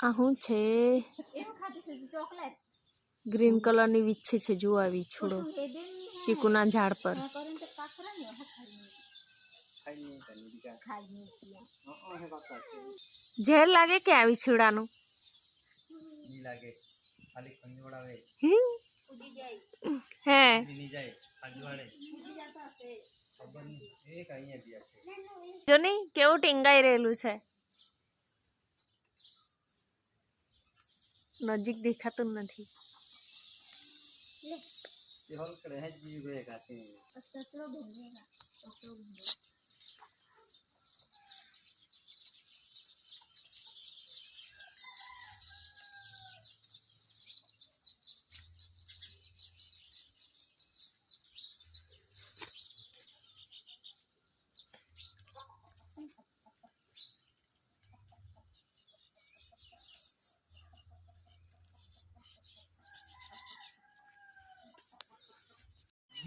આ શું છે? ગ્રીન કલરની વીછી છે જુઓ આવી છોડો ચીકુના ઝાડ પર. ઝેર લાગે કે આવી છીડાનું લાગે. ખાલી ખંજોળાવે હે? ઉડી જાય. હે? ની જાય. ખંજવાળે. ખબર નહીં. એક અહીંયા બી છે. જો નહીં કેવું ટીંગાઈ રહેલું છે? નજીક દેખાતું નથી. ये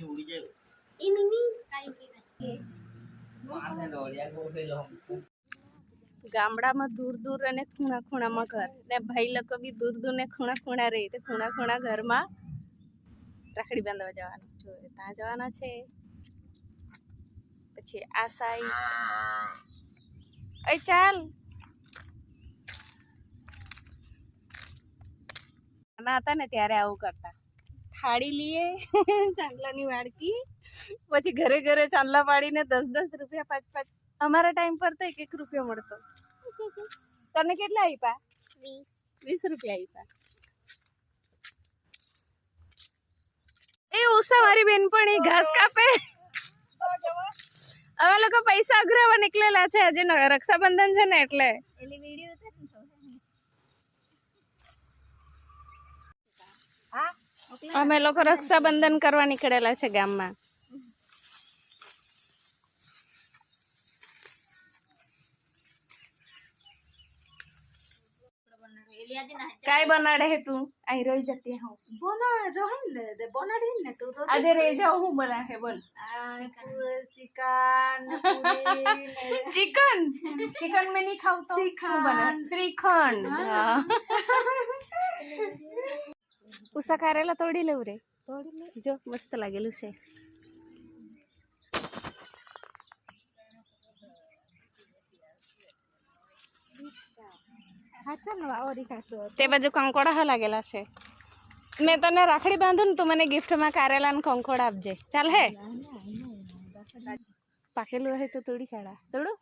ઉડી જાય એ મિમી ગામડામાં દૂર દૂર અને ખૂણા ખૂણામાં ઘર. ને ભાઈ લોકો બી દૂર દૂર ને ખૂણા ખૂણા રહે. તે ખૂણા ખૂણા ઘરમાં રાખડી બાંધવા જવાનું. જો ત્યાં જવાના છે. પછી આ સાઈડ ચાલ. નાના હતા ને ત્યારે આવું કરતા. થાળી લઈએ ચાંદલાની વાડકી પછી ઘરે ઘરે ચાંદલા પાડીને દસ દસ રૂપિયા પાંચ પાંચ. અમારા ટાઈમ પર તો એક એક રૂપિયો મળતો. તને કેટલા આપ્યા વીસ. વીસ રૂપિયા આપ્યા એ ઉષા મારી બેનપણી ઘાસ કાપે. અમે લોકો પૈસા અઘરાવા નીકળેલા છે. આજે રક્ષાબંધન છે ને એટલે એટલે વિડિયો ઉતાર ને તો અમે લોકો રક્ષાબંધન કરવા નીકળેલા છે ગામમાં. કાય બનાડે હે તું? અહીં રહી જતી હું. બના રહી ને બનાડી ને તું આજે રહી જાવ હું બનાડે બોલ. Chicken chicken? ચિકન મેં નહીં ખાઉં તો શ્રીખંડ. શ્રીખંડ ઉષા કારેલા તોડી લેવું રે. તોડી જો મસ્ત લાગેલું છે. તે બાજુ કંકોડા હા લાગેલા છે. મેં તને રાખડી બાંધું ને તું મને ગિફ્ટમાં કારેલા ને કંકોડા આપજે. ચાલ હે. પાકેલું હોય તો તોડી કાઢા. તોડું?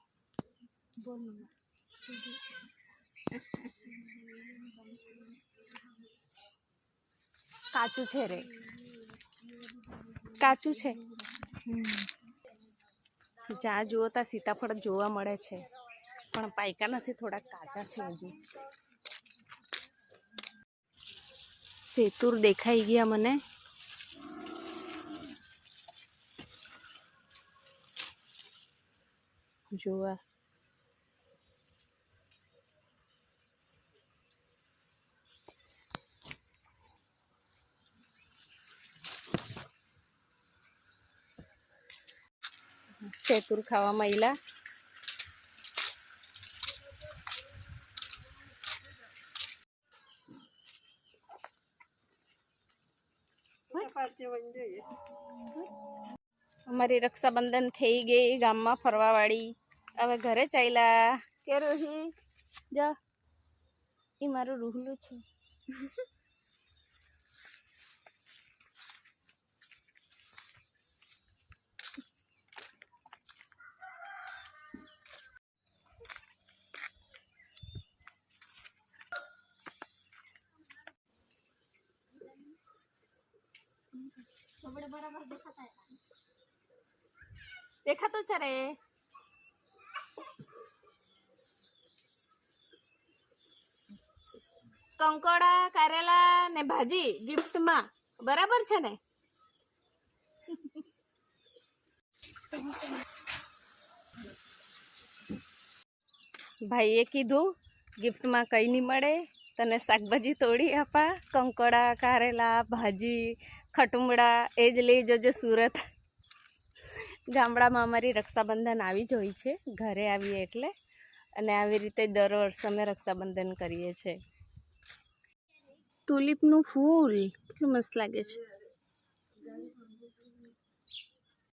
કાચું છે રે. કાચું છે. જ્યાં જુઓ ત્યાં સીતાફળ જોવા મળે છે. પણ પાયકા નથી થોડાક કાચા છે હજી. સેતુર દેખાઈ ગયા મને. જોવા સેતુર ખાવા મહિલા અમારી રક્ષાબંધન થઈ ગઈ ગામમાં ફરવાવાળી. હવે ઘરે ચાલ્યા કે રોહી, જા. એ મારું રૂહલું છે. દેખાતું છે રે કંકોડા કારેલા ને ભાજી ગિફ્ટમાં બરાબર છે ને ભાઈએ કીધું ગિફ્ટમાં કંઈ નહીં મળે તને શાકભાજી તોડી આપા, કંકોડા, કારેલા, ભાજી, ખટુંબડા, એ જ લઈ જજો સુરત. ગામડામાં અમારી રક્ષાબંધન આવી જ હોય છે, ઘરે આવીએ એટલે. અને આવી રીતે દર વર્ષે અમે રક્ષાબંધન કરીએ છીએ. તુલિપનું ફૂલ, કેટલું મસ્ત લાગે છે.